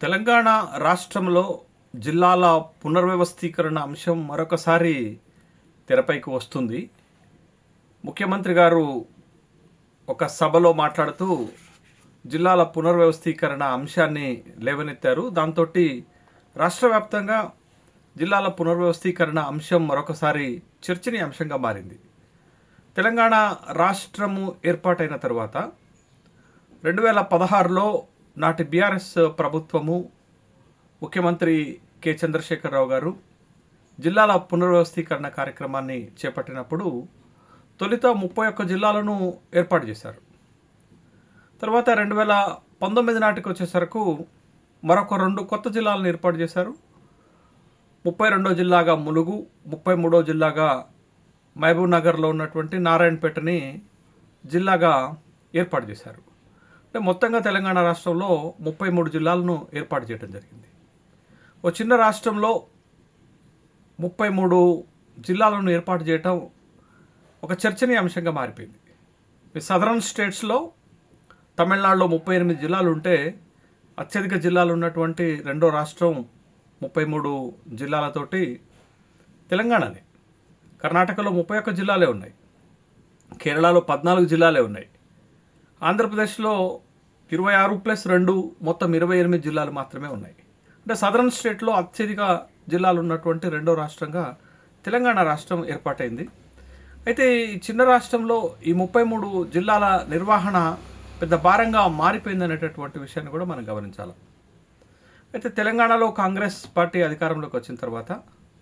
తెలంగాణ రాష్ట్రంలో జిల్లాల పునర్వ్యవస్థీకరణ అంశం మరొకసారి తెరపైకి వస్తుంది. ముఖ్యమంత్రి గారు ఒక సభలో మాట్లాడుతూ జిల్లాల పునర్వ్యవస్థీకరణ అంశాన్ని లేవనెత్తారు. దాంతో రాష్ట్ర వ్యాప్తంగా జిల్లాల పునర్వ్యవస్థీకరణ అంశం మరొకసారి చర్చనీయాంశంగా మారింది. తెలంగాణ రాష్ట్రము ఏర్పాటైన తర్వాత రెండు వేల పదహారులో నాటి బీఆర్ఎస్ ప్రభుత్వము ముఖ్యమంత్రి కె. చంద్రశేఖరరావు గారు జిల్లాల పునర్వ్యవస్థీకరణ కార్యక్రమాన్ని చేపట్టినప్పుడు తొలుత ముప్పై ఒక్క జిల్లాలను ఏర్పాటు చేశారు. తర్వాత రెండు వేల పంతొమ్మిది నాటికి వచ్చేసరకు మరొక రెండు కొత్త జిల్లాలను ఏర్పాటు చేశారు. ముప్పై రెండో జిల్లాగా ములుగు ముప్పై మూడో జిల్లాగా మహబూబ్ నగర్లో ఉన్నటువంటి నారాయణపేటని జిల్లాగా ఏర్పాటు చేశారు. అంటే మొత్తంగా తెలంగాణ రాష్ట్రంలో ముప్పై మూడు జిల్లాలను ఏర్పాటు చేయడం జరిగింది. ఓ చిన్న రాష్ట్రంలో ముప్పై మూడు జిల్లాలను ఏర్పాటు చేయటం ఒక చర్చనీయాంశంగా మారిపోయింది. సదరన్ స్టేట్స్లో తమిళనాడులో ముప్పై ఎనిమిది జిల్లాలు ఉంటే అత్యధిక జిల్లాలు ఉన్నటువంటి రెండో రాష్ట్రం ముప్పై మూడు జిల్లాలతోటి తెలంగాణనే. కర్ణాటకలో ముప్పై ఒక్క జిల్లాలే ఉన్నాయి. కేరళలో పద్నాలుగు జిల్లాలే ఉన్నాయి. ఆంధ్రప్రదేశ్లో ఇరవై ఆరు ప్లస్ రెండు మొత్తం ఇరవై ఎనిమిది జిల్లాలు మాత్రమే ఉన్నాయి. అంటే సదరన్ స్టేట్లో అత్యధిక జిల్లాలు ఉన్నటువంటి రెండో రాష్ట్రంగా తెలంగాణ రాష్ట్రం ఏర్పాటైంది. అయితే ఈ చిన్న రాష్ట్రంలో ఈ ముప్పై మూడు జిల్లాల నిర్వహణ పెద్ద భారంగా మారిపోయింది అనేటటువంటి విషయాన్ని కూడా మనం గమనించాలి. అయితే తెలంగాణలో కాంగ్రెస్ పార్టీ అధికారంలోకి వచ్చిన తర్వాత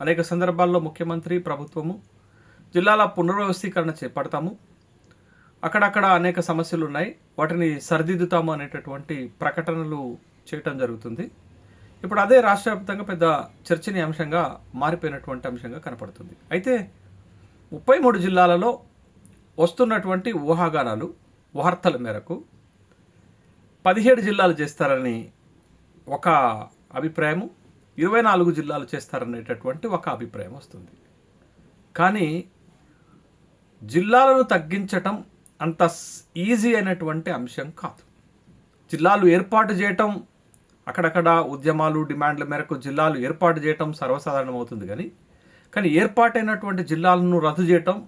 అనేక సందర్భాల్లో ముఖ్యమంత్రి ప్రభుత్వము జిల్లాల పునర్వ్యవస్థీకరణ చేపడతాము అక్కడక్కడ అనేక సమస్యలు ఉన్నాయి వాటిని సరిదిద్దుతాము అనేటటువంటి ప్రకటనలు చేయటం జరుగుతుంది. ఇప్పుడు అదే రాష్ట్ర వ్యాప్తంగా పెద్ద చర్చనీయాంశంగా మారిపోయినటువంటి అంశంగా కనపడుతుంది. అయితే ముప్పై మూడు జిల్లాలలో వస్తున్నటువంటి ఊహాగానాలు వార్తల మేరకు పదిహేడు జిల్లాలు చేస్తారని ఒక అభిప్రాయము ఇరవై నాలుగు జిల్లాలు చేస్తారనేటటువంటి ఒక అభిప్రాయం వస్తుంది. కానీ జిల్లాలను తగ్గించటం అంత ఈజీ అయినటువంటి అంశం కాదు. జిల్లాలు ఏర్పాటు చేయటం అక్కడక్కడ ఉద్యమాలు డిమాండ్ల మేరకు జిల్లాలు ఏర్పాటు చేయటం సర్వసాధారణం అవుతుంది కానీ కానీ ఏర్పాటైనటువంటి జిల్లాలను రద్దు చేయటం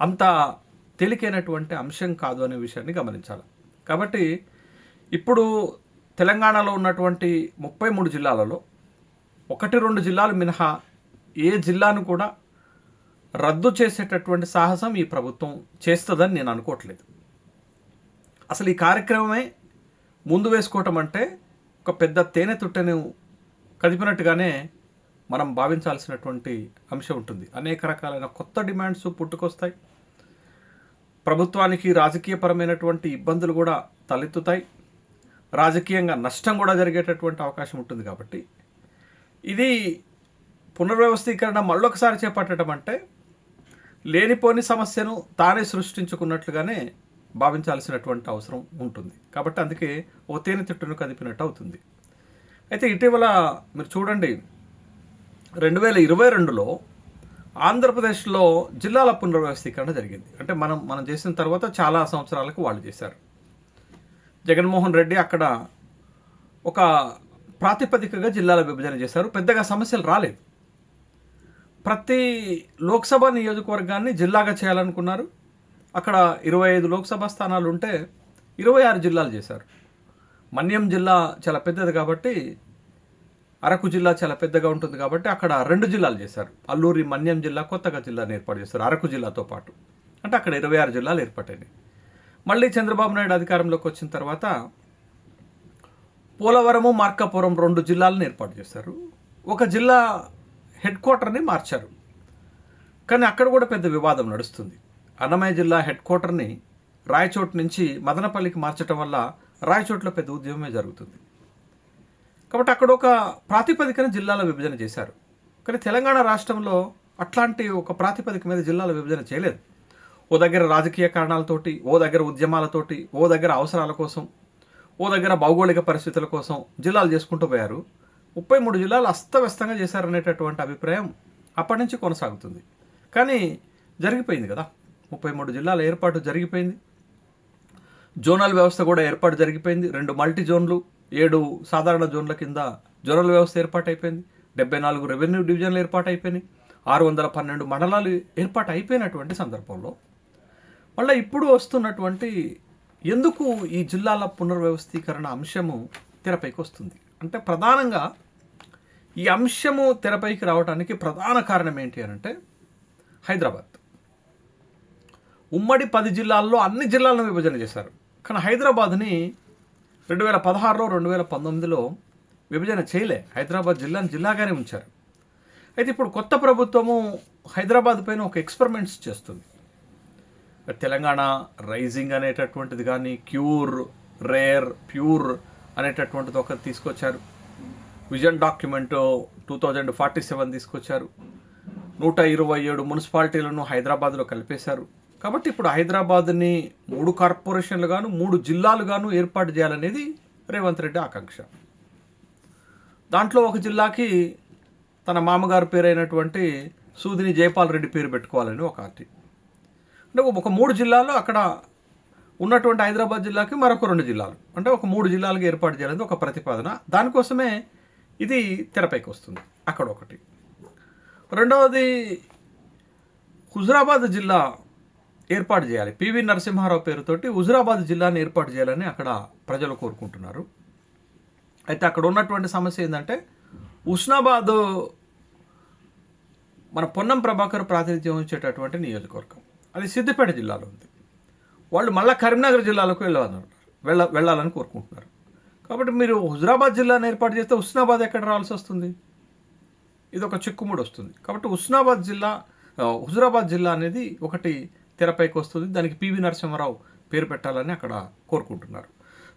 అంత తేలికైనటువంటి అంశం కాదు అనే విషయాన్ని గమనించాలి. కాబట్టి ఇప్పుడు తెలంగాణలో ఉన్నటువంటి ముప్పై మూడు జిల్లాలలో ఒకటి రెండు జిల్లాలు మినహా ఏ జిల్లాను కూడా రద్దు చేసేటటువంటి సాహసం ఈ ప్రభుత్వం చేస్తుందని నేను అనుకోవట్లేదు. అసలు ఈ కార్యక్రమమే ముందు వేసుకోవటం అంటే ఒక పెద్ద తేనె తుట్టెను కదిపినట్టుగానే మనం భావించాల్సినటువంటి అంశం ఉంటుంది. అనేక రకాలైన కొత్త డిమాండ్స్ పుట్టుకొస్తాయి. ప్రభుత్వానికి రాజకీయపరమైనటువంటి ఇబ్బందులు కూడా తలెత్తుతాయి. రాజకీయంగా నష్టం కూడా జరిగేటటువంటి అవకాశం ఉంటుంది కాబట్టి. ఇది పునర్వ్యవస్థీకరణ మళ్ళొకసారి చేపట్టడం అంటే లేనిపోని సమస్యను తానే సృష్టించుకున్నట్లుగానే భావించాల్సినటువంటి అవసరం ఉంటుంది. కాబట్టి అందుకే ఓ తేనె తిట్టును కదిపినట్టు అవుతుంది. అయితే ఇటీవల మీరు చూడండి రెండు వేల ఇరవై రెండులో ఆంధ్రప్రదేశ్లో జిల్లాల పునర్వ్యవస్థీకరణ జరిగింది. అంటే మనం మనం చేసిన తర్వాత చాలా సంవత్సరాలకు వాళ్ళు చేశారు. జగన్మోహన్ రెడ్డి అక్కడ ఒక ప్రాతిపదికగా జిల్లాల విభజన చేశారు. పెద్దగా సమస్యలు రాలేదు. ప్రతి లోక్సభ నియోజకవర్గాన్ని జిల్లాగా చేయాలనుకున్నారు. అక్కడ ఇరవై ఐదు లోక్సభ స్థానాలు ఉంటే ఇరవై ఆరు జిల్లాలు చేశారు. మన్యం జిల్లా చాలా పెద్దది కాబట్టి అరకు జిల్లా చాలా పెద్దగా ఉంటుంది కాబట్టి అక్కడ రెండు జిల్లాలు చేశారు. అల్లూరి మన్యం జిల్లా కొత్తగా జిల్లాను ఏర్పాటు చేశారు అరకు జిల్లాతో పాటు. అంటే అక్కడ ఇరవై ఆరు జిల్లాలు ఏర్పడ్డాయి. మళ్ళీ చంద్రబాబు నాయుడు అధికారంలోకి వచ్చిన తర్వాత పోలవరము మార్కాపురం రెండు జిల్లాలను ఏర్పాటు చేశారు. ఒక జిల్లా హెడ్ క్వార్టర్ని మార్చారు. కానీ అక్కడ కూడా పెద్ద వివాదం నడుస్తుంది. అన్నమయ్య జిల్లా హెడ్ క్వార్టర్ని రాయచోట్ నుంచి మదనపల్లికి మార్చడం వల్ల రాయచోట్లో పెద్ద ఉద్యమమే జరుగుతుంది. కాబట్టి అక్కడ ఒక ప్రాతిపదికన జిల్లాల విభజన చేశారు. కానీ తెలంగాణ రాష్ట్రంలో అట్లాంటి ఒక ప్రాతిపదిక మీద జిల్లాల విభజన చేయలేదు. ఓ దగ్గర రాజకీయ కారణాలతోటి ఓ దగ్గర ఉద్యమాలతోటి ఓ దగ్గర అవసరాల కోసం ఓ దగ్గర భౌగోళిక పరిస్థితుల కోసం జిల్లాలు చేసుకుంటూ పోయారు. ముప్పై మూడు జిల్లాలు అస్తవ్యస్తంగా చేశారనేటటువంటి అభిప్రాయం అప్పటి నుంచి కొనసాగుతుంది. కానీ జరిగిపోయింది కదా. ముప్పై మూడు జిల్లాల ఏర్పాటు జరిగిపోయింది. జోనల్ వ్యవస్థ కూడా ఏర్పాటు జరిగిపోయింది. రెండు మల్టీ జోన్లు ఏడు సాధారణ జోన్ల కింద జోనల్ వ్యవస్థ ఏర్పాటు అయిపోయింది డెబ్బై నాలుగు రెవెన్యూ డివిజన్లు ఏర్పాటు అయిపోయినాయి ఆరు వందల పన్నెండు మండలాలు ఏర్పాటు అయిపోయినటువంటి సందర్భంలో మళ్ళీ ఇప్పుడు వస్తున్నటువంటి ఎందుకు ఈ జిల్లాల పునర్వ్యవస్థీకరణ అంశము తెరపైకి వస్తుంది? అంటే ప్రధానంగా ఈ అంశము తెరపైకి రావడానికి ప్రధాన కారణం ఏంటి అని అంటే హైదరాబాద్. ఉమ్మడి పది జిల్లాల్లో అన్ని జిల్లాలను విభజన చేశారు. కానీ హైదరాబాద్ని రెండు వేల పదహారులో రెండు వేల పంతొమ్మిదిలో విభజన చేయలే. హైదరాబాద్ జిల్లాను జిల్లాగానే ఉంచారు. అయితే ఇప్పుడు కొత్త ప్రభుత్వము హైదరాబాద్ పైన ఒక ఎక్స్పెరిమెంట్స్ చేస్తుంది. తెలంగాణ రైజింగ్ అనేటటువంటిది కానీ క్యూర్ రేర్ ప్యూర్ అనేటటువంటిది ఒకటి తీసుకొచ్చారు. Vision document two thousand forty seven తీసుకొచ్చారు. నూట ఇరవై ఏడు మున్సిపాలిటీలను హైదరాబాద్లో కలిపేశారు. కాబట్టి ఇప్పుడు హైదరాబాద్ని మూడు కార్పొరేషన్లుగాను మూడు జిల్లాలుగాను ఏర్పాటు చేయాలనేది రేవంత్ రెడ్డి ఆకాంక్ష. దాంట్లో ఒక జిల్లాకి తన మామగారు పేరైనటువంటి సూదిని జయపాల్ రెడ్డి పేరు పెట్టుకోవాలని ఒక ఆర్టీ. అంటే ఒక మూడు జిల్లాలో అక్కడ ఉన్నటువంటి హైదరాబాద్ జిల్లాకి మరొక రెండు జిల్లాలు. అంటే ఒక మూడు జిల్లాలుగా ఏర్పాటు చేయాలని ఒక ప్రతిపాదన. దానికోసమే ఇది తెరపైకి వస్తుంది. అక్కడ ఒకటి. రెండవది హుజురాబాద్ జిల్లా ఏర్పాటు చేయాలి. పివి నరసింహారావు పేరుతోటి హుజురాబాద్ జిల్లాని ఏర్పాటు చేయాలని అక్కడ ప్రజలు కోరుకుంటున్నారు. అయితే అక్కడ ఉన్నటువంటి సమస్య ఏంటంటే ఉస్నాబాద్ మన పొన్నం ప్రభాకర్ ప్రాతినిధ్యం వహించేటటువంటి నియోజకవర్గం. అది సిద్దిపేట జిల్లాలో ఉంది. వాళ్ళు మళ్ళీ కరీంనగర్ జిల్లాలకు వెళ్ళాలన్నారు వెళ్ళ వెళ్ళాలని కోరుకుంటున్నారు. కాబట్టి మీరు హుజురాబాద్ జిల్లాను ఏర్పాటు చేస్తే హుస్నాబాద్ ఎక్కడ రావాల్సి వస్తుంది? ఇది ఒక చిక్కుముడి వస్తుంది. కాబట్టి హుస్నాబాద్ జిల్లా హుజురాబాద్ జిల్లా అనేది ఒకటి తెరపైకి వస్తుంది. దానికి పివి నరసింహారావు పేరు పెట్టాలని అక్కడ కోరుకుంటున్నారు.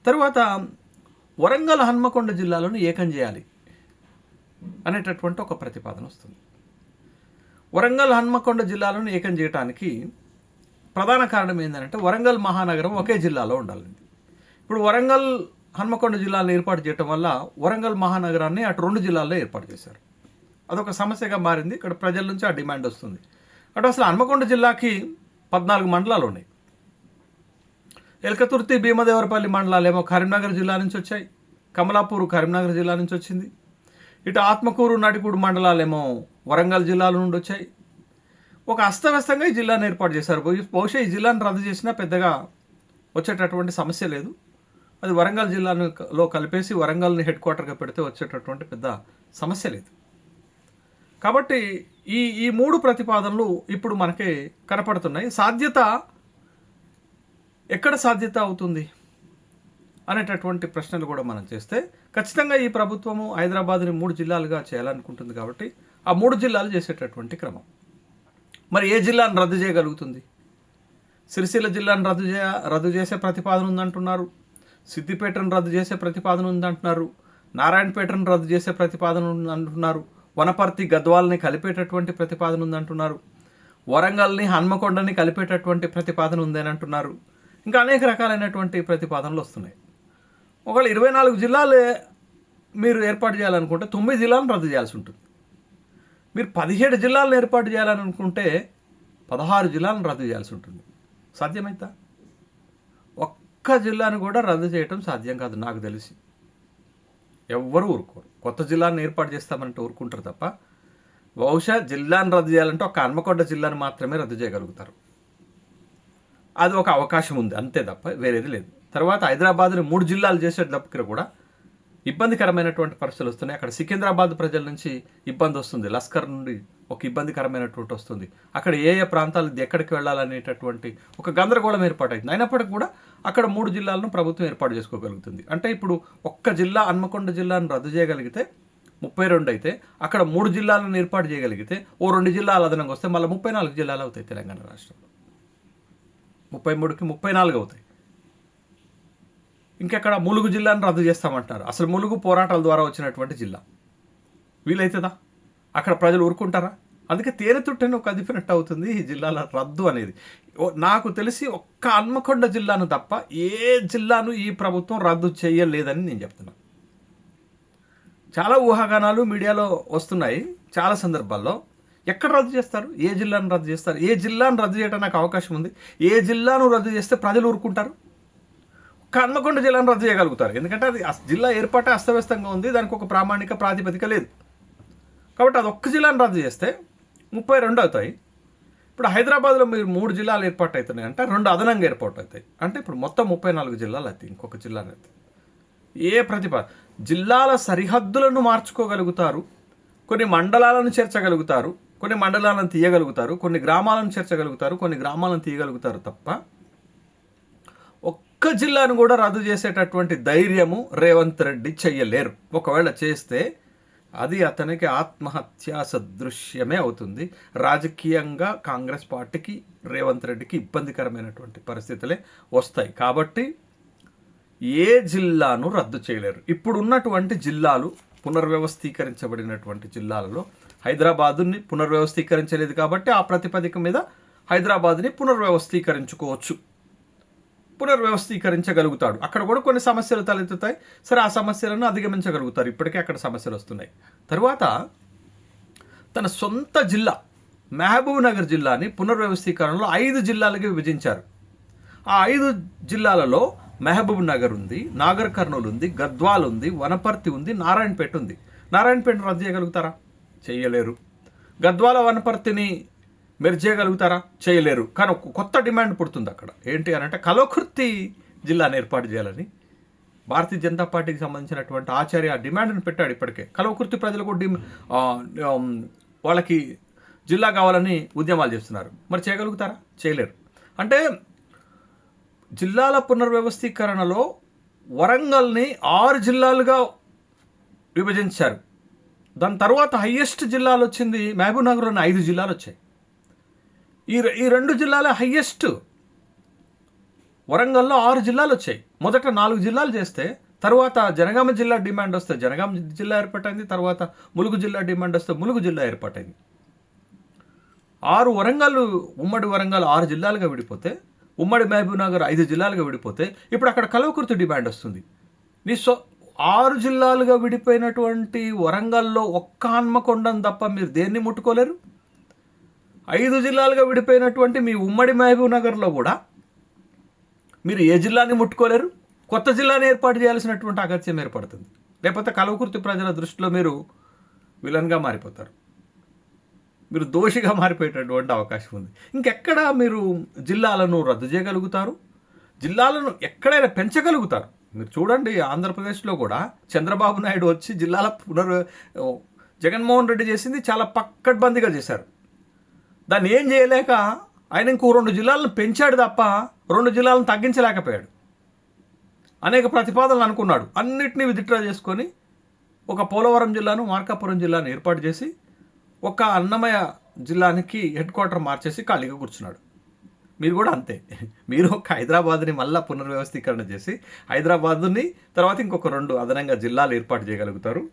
తర్వాత వరంగల్ హన్మకొండ జిల్లాలను ఏకం చేయాలి అనేటటువంటి ఒక ప్రతిపాదన వస్తుంది. వరంగల్ హన్మకొండ జిల్లాలను ఏకం చేయటానికి ప్రధాన కారణం ఏంటంటే వరంగల్ మహానగరం ఒకే జిల్లాలో ఉండాలండి ఇప్పుడు వరంగల్ హన్మకొండ జిల్లాలను ఏర్పాటు చేయటం వల్ల వరంగల్ మహానగరాన్ని అటు రెండు జిల్లాల్లో ఏర్పాటు చేశారు. అదొక సమస్యగా మారింది. ఇక్కడ ప్రజల నుంచి ఆ డిమాండ్ వస్తుంది. అటు అసలు హన్మకొండ జిల్లాకి పద్నాలుగు మండలాలు ఉన్నాయి. ఎలకతుర్తి భీమదేవరపల్లి మండలాలు ఏమో కరీంనగర్ జిల్లా నుంచి వచ్చాయి. కమలాపూర్ కరీంనగర్ జిల్లా నుంచి వచ్చింది. ఇటు ఆత్మకూరు నడికూడు మండలాలేమో వరంగల్ జిల్లాల నుండి వచ్చాయి. ఒక అస్తవ్యస్తంగా ఈ జిల్లాను ఏర్పాటు చేశారు. బహుశా ఈ జిల్లాను రద్దు చేసినా పెద్దగా వచ్చేటటువంటి సమస్య లేదు. అది వరంగల్ జిల్లాను లో కలిపేసి వరంగల్ని హెడ్ క్వార్టర్గా పెడితే వచ్చేటటువంటి పెద్ద సమస్య లేదు. కాబట్టి ఈ ఈ మూడు ప్రతిపాదనలు ఇప్పుడు మనకి కనపడుతున్నాయి. సాధ్యత ఎక్కడ సాధ్యత అవుతుంది అనేటటువంటి ప్రశ్నలు కూడా మనం చేస్తే ఖచ్చితంగా ఈ ప్రభుత్వము హైదరాబాద్ని మూడు జిల్లాలుగా చేయాలనుకుంటుంది కాబట్టి ఆ మూడు జిల్లాలు చేసేటటువంటి క్రమం. మరి ఏ జిల్లాను రద్దు చేయగలుగుతుంది? సిరిసిల్ల జిల్లాను రద్దు చేయ రద్దు చేసే ప్రతిపాదన ఉందంటున్నారు. సిద్దిపేటను రద్దు చేసే ప్రతిపాదన ఉందంటున్నారు. నారాయణపేటను రద్దు చేసే ప్రతిపాదన ఉందంటున్నారు. వనపర్తి గద్వాల్ని కలిపేటటువంటి ప్రతిపాదన ఉందంటున్నారు. వరంగల్ని హన్మకొండని కలిపేటటువంటి ప్రతిపాదన ఉందని అంటున్నారు ఇంకా అనేక రకాలైనటువంటి ప్రతిపాదనలు వస్తున్నాయి. ఒకవేళ ఇరవై నాలుగు జిల్లాలే మీరు ఏర్పాటు చేయాలనుకుంటే తొమ్మిది జిల్లాలను రద్దు చేయాల్సి ఉంటుంది. మీరు పదిహేడు జిల్లాలను ఏర్పాటు చేయాలని అనుకుంటే పదహారు జిల్లాలను రద్దు చేయాల్సి ఉంటుంది. సాధ్యమైతా ఒక్క జిల్లాను కూడా రద్దు చేయటం సాధ్యం కాదు నాకు తెలిసి. ఎవ్వరూ ఊరుకోరు. కొత్త జిల్లాను ఏర్పాటు చేస్తామంటే ఊరుకుంటారు తప్ప బహుశా జిల్లాను రద్దు చేయాలంటే ఒక హన్మకొండ జిల్లాను మాత్రమే రద్దు చేయగలుగుతారు. అది ఒక అవకాశం ఉంది అంతే తప్ప వేరేది లేదు. తర్వాత హైదరాబాద్ని మూడు జిల్లాలు చేసేటప్పుడు కూడా ఇబ్బందికరమైనటువంటి పరిస్థితులు వస్తున్నాయి. అక్కడ సికింద్రాబాద్ ప్రజల నుంచి ఇబ్బంది వస్తుంది. లస్కర్ నుండి ఒక ఇబ్బందికరమైనటువంటి వస్తుంది. అక్కడ ఏ ఏ ప్రాంతాలు ఎక్కడికి వెళ్ళాలనేటటువంటి ఒక గందరగోళం ఏర్పాటైంది. అయినప్పటికీ కూడా అక్కడ మూడు జిల్లాలను ప్రభుత్వం ఏర్పాటు చేసుకోగలుగుతుంది. అంటే ఇప్పుడు ఒక్క జిల్లా హన్మకొండ జిల్లాను రద్దు చేయగలిగితే ముప్పై రెండు అయితే అక్కడ మూడు జిల్లాలను ఏర్పాటు చేయగలిగితే ఓ రెండు జిల్లాలు అదనంగా వస్తే మళ్ళీ ముప్పై నాలుగు జిల్లాలు అవుతాయి తెలంగాణ రాష్ట్రంలో. ముప్పై మూడుకి ముప్పై నాలుగు అవుతాయి. ఇంకెక్కడ ములుగు జిల్లాను రద్దు చేస్తామంటున్నారు అసలు ములుగు పోరాటాల ద్వారా వచ్చినటువంటి జిల్లా. వీలైతుందా? అక్కడ ప్రజలు ఊరుకుంటారా? అందుకే తేనెతుట్టని ఒక అదిపినట్టు అవుతుంది ఈ జిల్లాల రద్దు అనేది. ఓ- నాకు తెలిసి ఒక్క హన్మకొండ జిల్లాను తప్ప ఏ జిల్లాను ఈ ప్రభుత్వం రద్దు చేయలేదని నేను చెప్తున్నాను చాలా ఊహాగానాలు మీడియాలో వస్తున్నాయి చాలా సందర్భాల్లో. ఎక్కడ రద్దు చేస్తారు? ఏ జిల్లాను రద్దు చేస్తారు? ఏ జిల్లాను రద్దు చేయడానికి అవకాశం ఉంది? ఏ జిల్లాను రద్దు చేస్తే ప్రజలు ఊరుకుంటారు? హన్మకొండ జిల్లాను రద్దు చేయగలుగుతారు. ఎందుకంటే అది జిల్లా ఏర్పాటే అస్తవ్యస్తంగా ఉంది దానికి ఒక ప్రామాణిక ప్రాతిపదిక లేదు. కాబట్టి అది ఒక్క జిల్లాను రద్దు చేస్తే ముప్పై రెండు అవుతాయి. ఇప్పుడు హైదరాబాద్లో మీరు మూడు జిల్లాలు ఏర్పాటు అవుతున్నాయి అంటే రెండు అదనంగా ఏర్పాటు అవుతాయి. అంటే ఇప్పుడు మొత్తం ముప్పై నాలుగు జిల్లాలు అవుతాయి ఇంకొక జిల్లాలు అయితే. ఏ ప్రతిభ జిల్లాల సరిహద్దులను మార్చుకోగలుగుతారు కొన్ని మండలాలను చేర్చగలుగుతారు కొన్ని మండలాలను తీయగలుగుతారు కొన్ని గ్రామాలను చేర్చగలుగుతారు కొన్ని గ్రామాలను తీయగలుగుతారు తప్ప ఒక్క జిల్లాను కూడా రద్దు చేసేటటువంటి ధైర్యము రేవంత్ రెడ్డి చెయ్యలేరు. ఒకవేళ చేస్తే అది అతనికి ఆత్మహత్యా సదృశ్యమే అవుతుంది. రాజకీయంగా కాంగ్రెస్ పార్టీకి రేవంత్ రెడ్డికి ఇబ్బందికరమైనటువంటి పరిస్థితులే వస్తాయి. కాబట్టి ఏ జిల్లాను రద్దు చేయలేరు. ఇప్పుడున్నటువంటి జిల్లాలు పునర్వ్యవస్థీకరించబడినటువంటి జిల్లాలలో హైదరాబాదుని పునర్వ్యవస్థీకరించలేదు కాబట్టి ఆ ప్రతిపదిక మీద హైదరాబాద్ని పునర్వ్యవస్థీకరించుకోవచ్చు. పునర్వ్యవస్థీకరించగలుగుతాడు. అక్కడ కూడా కొన్ని సమస్యలు తలెత్తుతాయి. సరే ఆ సమస్యలను అధిగమించగలుగుతారు. ఇప్పటికే అక్కడ సమస్యలు వస్తున్నాయి. తరువాత తన సొంత జిల్లా మహబూబ్ నగర్ జిల్లాని పునర్వ్యవస్థీకరణలో ఐదు జిల్లాలకి విభజించారు. ఆ ఐదు జిల్లాలలో మహబూబ్ నగర్ ఉంది నాగర్ కర్నూలు ఉంది గద్వాల్ ఉంది వనపర్తి ఉంది నారాయణపేట ఉంది. నారాయణపేట రద్దు చేయగలుగుతారా? చేయలేరు. గద్వాల వనపర్తిని మీరు చేయగలుగుతారా? చేయలేరు. కానీ ఒక కొత్త డిమాండ్ పుడుతుంది అక్కడ. ఏంటి అని అంటే కలోకుర్తి జిల్లాను ఏర్పాటు చేయాలని. భారతీయ జనతా పార్టీకి సంబంధించినటువంటి ఆచార్య ఆ డిమాండ్ని పెట్టాడు ఇప్పటికే. కలవకుర్తి ప్రజలకు కూడా వాళ్ళకి జిల్లా కావాలని ఉద్యమాలు చేస్తున్నారు. మరి చేయగలుగుతారా? చేయలేరు. అంటే జిల్లాల పునర్వ్యవస్థీకరణలో వరంగల్ని ఆరు జిల్లాలుగా విభజించారు. దాని తర్వాత హయ్యెస్ట్ జిల్లాలు వచ్చింది మహబూబ్ నగర్లోని ఐదు జిల్లాలు వచ్చాయి. ఈ రె- ఈ రెండు జిల్లాలే హయ్యెస్ట్. వరంగల్లో ఆరు జిల్లాలు వచ్చాయి. మొదట నాలుగు జిల్లాలు చేస్తే తర్వాత జనగామ జిల్లా డిమాండ్ వస్తే జనగామ జిల్లా ఏర్పాటైంది తర్వాత ములుగు జిల్లా డిమాండ్ వస్తే ములుగు జిల్లా ఏర్పాటైంది. ఆరు వరంగల్ ఉమ్మడి వరంగల్ ఆరు జిల్లాలుగా విడిపోతే ఉమ్మడి మహబూబ్నగర్ ఐదు జిల్లాలుగా విడిపోతే ఇప్పుడు అక్కడ కలవకుర్తి డిమాండ్ వస్తుంది. నీ సో ఆరు జిల్లాలుగా విడిపోయినటువంటి వరంగల్లో ఒక్క హన్మకొండం తప్ప మీరు దేన్ని ముట్టుకోలేరు? ఐదు జిల్లాలుగా విడిపోయినటువంటి మీ ఉమ్మడి మహబూబ్ నగర్లో కూడా మీరు ఏ జిల్లాని ముట్టుకోలేరు కొత్త జిల్లాని ఏర్పాటు చేయాల్సినటువంటి అగత్యం ఏర్పడుతుంది. లేకపోతే కలవకుర్తి ప్రజల దృష్టిలో మీరు విలన్గా మారిపోతారు. మీరు దోషిగా మారిపోయేటటువంటి అవకాశం ఉంది. ఇంకెక్కడ మీరు జిల్లాలను రద్దు చేయగలుగుతారు? జిల్లాలను ఎక్కడైనా పెంచగలుగుతారు? మీరు చూడండి ఆంధ్రప్రదేశ్లో కూడా చంద్రబాబు నాయుడు వచ్చి జిల్లాల పునర్ జగన్మోహన్ రెడ్డి చేసింది చాలా పక్కడ్బందీగా చేశారు. దాన్ని ఏం చేయలేక ఆయన ఇంకో రెండు జిల్లాలను పెంచాడు తప్ప రెండు జిల్లాలను తగ్గించలేకపోయాడు. అనేక ప్రతిపాదనలు అనుకున్నాడు. అన్నిటినీ విత్డ్రా చేసుకొని ఒక పోలవరం జిల్లాను మార్కాపురం జిల్లాను ఏర్పాటు చేసి ఒక అన్నమయ జిల్లానికి హెడ్ క్వార్టర్ మార్చేసి ఖాళీగా కూర్చున్నాడు. మీరు కూడా అంతే. మీరు ఒక హైదరాబాద్ని మళ్ళా పునర్వ్యవస్థీకరణ చేసి హైదరాబాద్ని తర్వాత ఇంకొక రెండు అదనంగా జిల్లాలు ఏర్పాటు చేయగలుగుతారు.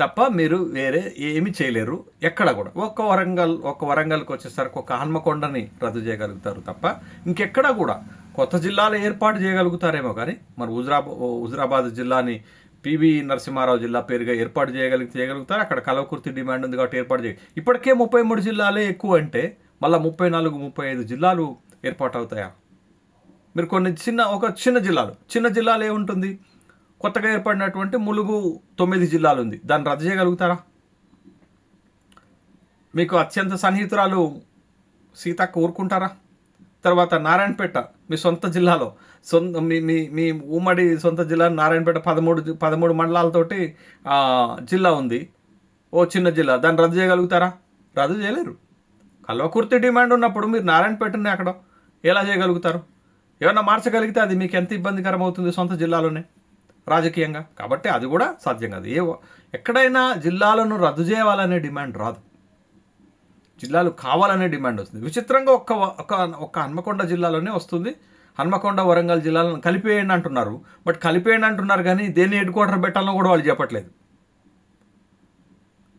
తప్ప మీరు వేరే ఏమి చేయలేరు. ఎక్కడ కూడా. ఒక్క వరంగల్ ఒక్క వరంగల్కి వచ్చేసరికి ఒక హన్మకొండని రద్దు చేయగలుగుతారు తప్ప ఇంకెక్కడ కూడా. కొత్త జిల్లాలు ఏర్పాటు చేయగలుగుతారేమో కానీ మరి హుజరాబా హుజరాబాద్ జిల్లాని పివి నరసింహారావు జిల్లా పేరుగా ఏర్పాటు చేయగలి చేయగలుగుతారు. అక్కడ కలవకుర్తి డిమాండ్ ఉంది కాబట్టి ఏర్పాటు చేయ ఇప్పటికే ముప్పై మూడు జిల్లాలే ఎక్కువ అంటే మళ్ళీ ముప్పై నాలుగు ముప్పై ఐదు జిల్లాలు ఏర్పాటు అవుతాయా? మీరు కొన్ని చిన్న ఒక చిన్న జిల్లాలు. చిన్న జిల్లాలు ఏముంటుంది? కొత్తగా ఏర్పడినటువంటి ములుగు తొమ్మిది జిల్లాలు ఉంది దాన్ని రద్దు చేయగలుగుతారా? మీకు అత్యంత సన్నిహితురాలు సీత కోరుకుంటారా తర్వాత నారాయణపేట మీ సొంత జిల్లాలో సొంత మీ మీ మీ ఉమ్మడి సొంత జిల్లా నారాయణపేట పదమూడు పదమూడు మండలాలతోటి జిల్లా ఉంది. ఓ చిన్న జిల్లా. దాన్ని రద్దు చేయగలుగుతారా? రద్దు చేయలేరు. కల్వకుర్తి డిమాండ్ ఉన్నప్పుడు మీరు నారాయణపేటని అక్కడ. ఎలా చేయగలుగుతారు? ఏమన్నా మార్చగలిగితే అది మీకు ఎంత ఇబ్బందికరం అవుతుంది సొంత జిల్లాలోనే? రాజకీయంగా. కాబట్టి అది కూడా సాధ్యం కాదు. ఏ ఎక్కడైనా జిల్లాలను రద్దు చేయాలనే డిమాండ్ రాదు. జిల్లాలు కావాలనే డిమాండ్ వస్తుంది. విచిత్రంగా ఒక్క ఒక ఒక్క హన్మకొండ జిల్లాలోనే వస్తుంది. హన్మకొండ వరంగల్ జిల్లాలను కలిపేయండి అంటున్నారు. బట్ కలిపేయండి అంటున్నారు కానీ దేన్ని హెడ్ క్వార్టర్ పెట్టాలని కూడా వాళ్ళు చెప్పట్లేదు.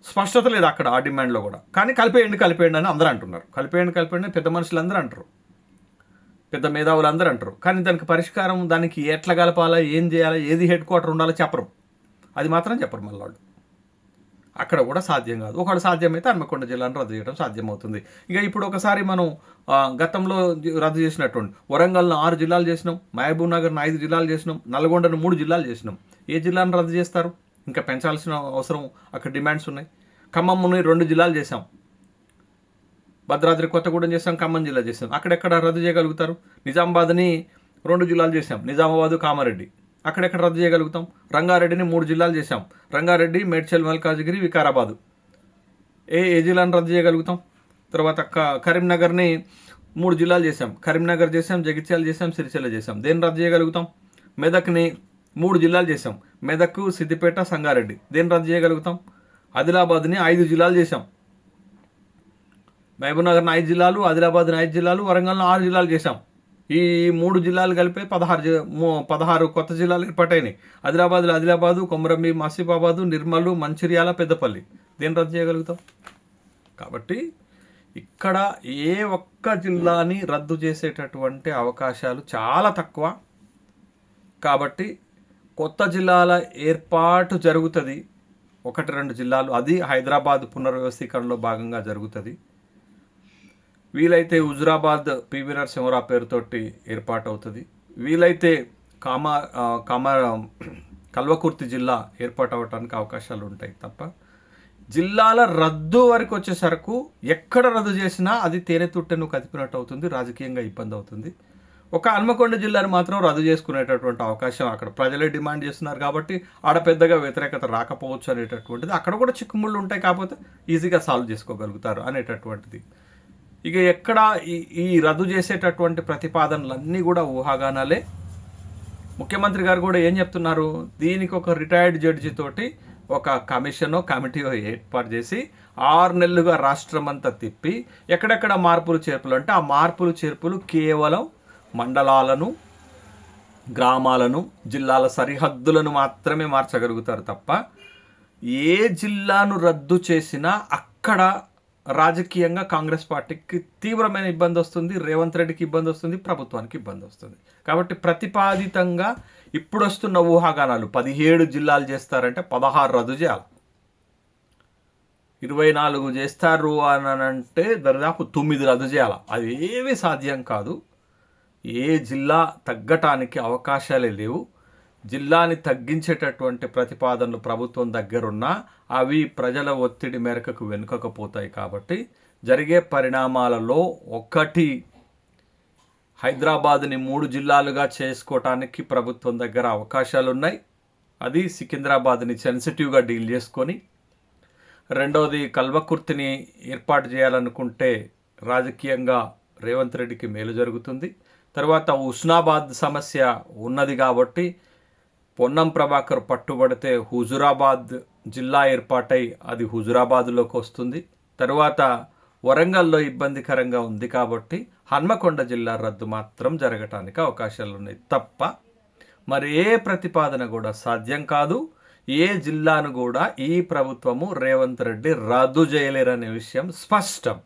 స్పష్టత లేదు అక్కడ ఆ డిమాండ్లో కూడా. కానీ కలిపేయండి కలిపేయండి అని అందరూ అంటున్నారు. కలిపేయండి కలిపేయండి పెద్ద మనుషులు అందరూ అంటారు. పెద్ద మేధావులు అందరూ అంటారు. కానీ దానికి పరిష్కారం దానికి ఎట్లా కలపాలా ఏం చేయాలా ఏది హెడ్ క్వార్టర్ ఉండాలో చెప్పరు. అది మాత్రం చెప్పరు మళ్ళీ వాళ్ళు అక్కడ కూడా సాధ్యం కాదు. ఒకటి సాధ్యమైతే హన్మకొండ జిల్లాను రద్దు చేయడం సాధ్యమవుతుంది. ఇక ఇప్పుడు ఒకసారి మనం గతంలో రద్దు చేసినటువంటి వరంగల్ను ఆరు జిల్లాలు చేసినాం మహబూబ్ నగర్ను ఐదు జిల్లాలు చేసినాం నల్గొండను మూడు జిల్లాలు చేసినాం. ఏ జిల్లాను రద్దు చేస్తారు? ఇంకా పెంచాల్సిన అవసరం అక్కడ డిమాండ్స్ ఉన్నాయి. ఖమ్మంని రెండు జిల్లాలు చేసాం భద్రాద్రి కొత్తగూడెం చేసాం ఖమ్మం జిల్లా చేసాం అక్కడెక్కడ రద్దు చేయగలుగుతారు? నిజామాబాద్ని రెండు జిల్లాలు చేసాం నిజామాబాదు కామారెడ్డి. అక్కడెక్కడ రద్దు చేయగలుగుతాం? రంగారెడ్డిని మూడు జిల్లాలు చేసాం రంగారెడ్డి మేడ్చల్ మల్కాజ్గిరి వికారాబాదు. ఏ ఏ జిల్లాను రద్దు చేయగలుగుతాం? తర్వాత క- కరీంనగర్ని మూడు జిల్లాలు చేసాం కరీంనగర్ చేసాం జగిత్యాల చేసాం సిరిసిల్ల చేసాం దేన్ని రద్దు చేయగలుగుతాం? మెదక్ని మూడు జిల్లాలు చేసాం మెదక్ సిద్దిపేట సంగారెడ్డి. దేన్ని రద్దు చేయగలుగుతాం? ఆదిలాబాద్ని ఐదు జిల్లాలు చేసాం మహబూబ్నగర్ని ఐదు జిల్లాలు ఆదిలాబాద్ ఐదు జిల్లాలు వరంగల్ను ఆరు జిల్లాలు చేశాం. ఈ మూడు జిల్లాలు కలిపి పదహారు జి- పదహారు కొత్త జిల్లాలు ఏర్పాటైనాయి. ఆదిలాబాద్లో ఆదిలాబాదు కొమరంబి ఆసిఫాబాదు నిర్మలు మంచిర్యాల పెద్దపల్లి. దేని రద్దు చేయగలుగుతాం? కాబట్టి ఇక్కడ ఏ ఒక్క జిల్లాని రద్దు చేసేటటువంటి అవకాశాలు చాలా తక్కువ. కాబట్టి కొత్త జిల్లాల ఏర్పాటు జరుగుతుంది. ఒకటి రెండు జిల్లాలు. అది హైదరాబాద్ పునర్వ్యవస్థీకరణలో భాగంగా జరుగుతుంది. వీలైతే హుజురాబాద్ పివి నరసింహరావు పేరుతోటి ఏర్పాటవుతుంది. వీలైతే కామా కామ కల్వకుర్తి జిల్లా ఏర్పాటు అవ్వడానికి అవకాశాలు ఉంటాయి తప్ప జిల్లాల రద్దు వరకు వచ్చేసరకు ఎక్కడ రద్దు చేసినా అది తేనె తుట్టెను కదిపినట్టు అవుతుంది రాజకీయంగా ఇబ్బంది అవుతుంది ఒక హన్మకొండ జిల్లాను మాత్రం రద్దు చేసుకునేటటువంటి అవకాశం అక్కడ ప్రజలే డిమాండ్ చేస్తున్నారు కాబట్టి ఆడ పెద్దగా వ్యతిరేకత రాకపోవచ్చు అనేటటువంటిది. అక్కడ కూడా చిక్కుముళ్ళు ఉంటాయి కాకపోతే ఈజీగా సాల్వ్ చేసుకోగలుగుతారు అనేటటువంటిది. ఇక ఎక్కడ ఈ ఈ రద్దు చేసేటటువంటి ప్రతిపాదనలన్నీ కూడా ఊహాగానాలే. ముఖ్యమంత్రి గారు కూడా ఏం చెప్తున్నారు? దీనికి ఒక రిటైర్డ్ జడ్జి తోటి ఒక కమిషనో కమిటీయో ఏర్పాటు చేసి ఆరు నెలలుగా రాష్ట్రం అంతా తిప్పి ఎక్కడెక్కడ మార్పులు చేర్పులు అంటే ఆ మార్పులు చేర్పులు కేవలం మండలాలను గ్రామాలను జిల్లాల సరిహద్దులను మాత్రమే మార్చగలుగుతారు తప్ప ఏ జిల్లాను రద్దు చేసినా అక్కడ రాజకీయంగా కాంగ్రెస్ పార్టీకి తీవ్రమైన ఇబ్బంది వస్తుంది రేవంత్ రెడ్డికి ఇబ్బంది వస్తుంది ప్రభుత్వానికి ఇబ్బంది వస్తుంది. కాబట్టి ప్రతిపాదితంగా ఇప్పుడు వస్తున్న ఊహాగానాలు పదిహేడు జిల్లాలు చేస్తారంటే పదహారు రద్దు చేయాలి. ఇరవై నాలుగు చేస్తారు అని అంటే దరిదాపు తొమ్మిది రద్దు చేయాలి. అది ఏమీ సాధ్యం కాదు. ఏ జిల్లా తగ్గటానికి అవకాశాలే లేవు. జిల్లాని తగ్గించేటటువంటి ప్రతిపాదనలు ప్రభుత్వం దగ్గరున్నా అవి ప్రజల ఒత్తిడి మేరకు వెనుకకపోతాయి కాబట్టి జరిగే పరిణామాలలో ఒకటి హైదరాబాద్ని మూడు జిల్లాలుగా చేసుకోవటానికి ప్రభుత్వం దగ్గర అవకాశాలు ఉన్నాయి అది సికింద్రాబాద్ని సెన్సిటివ్గా డీల్ చేసుకొని రెండవది కల్వకుర్తిని ఏర్పాటు చేయాలనుకుంటే రాజకీయంగా రేవంత్ రెడ్డికి మేలు జరుగుతుంది. తర్వాత ఉస్నాబాద్ సమస్య ఉన్నది కాబట్టి పొన్నం ప్రభాకర్ పట్టుబడితే హుజురాబాద్ జిల్లా ఏర్పాటై అది హుజురాబాద్లోకి వస్తుంది. తరువాత వరంగల్లో ఇబ్బందికరంగా ఉంది కాబట్టి హన్మకొండ జిల్లా రద్దు మాత్రం జరగటానికి అవకాశాలు ఉన్నాయి తప్ప మరి ఏ ప్రతిపాదన కూడా సాధ్యం కాదు. ఏ జిల్లాను కూడా ఈ ప్రభుత్వము రేవంత్ రెడ్డి రద్దు చేయలేరనే విషయం స్పష్టం.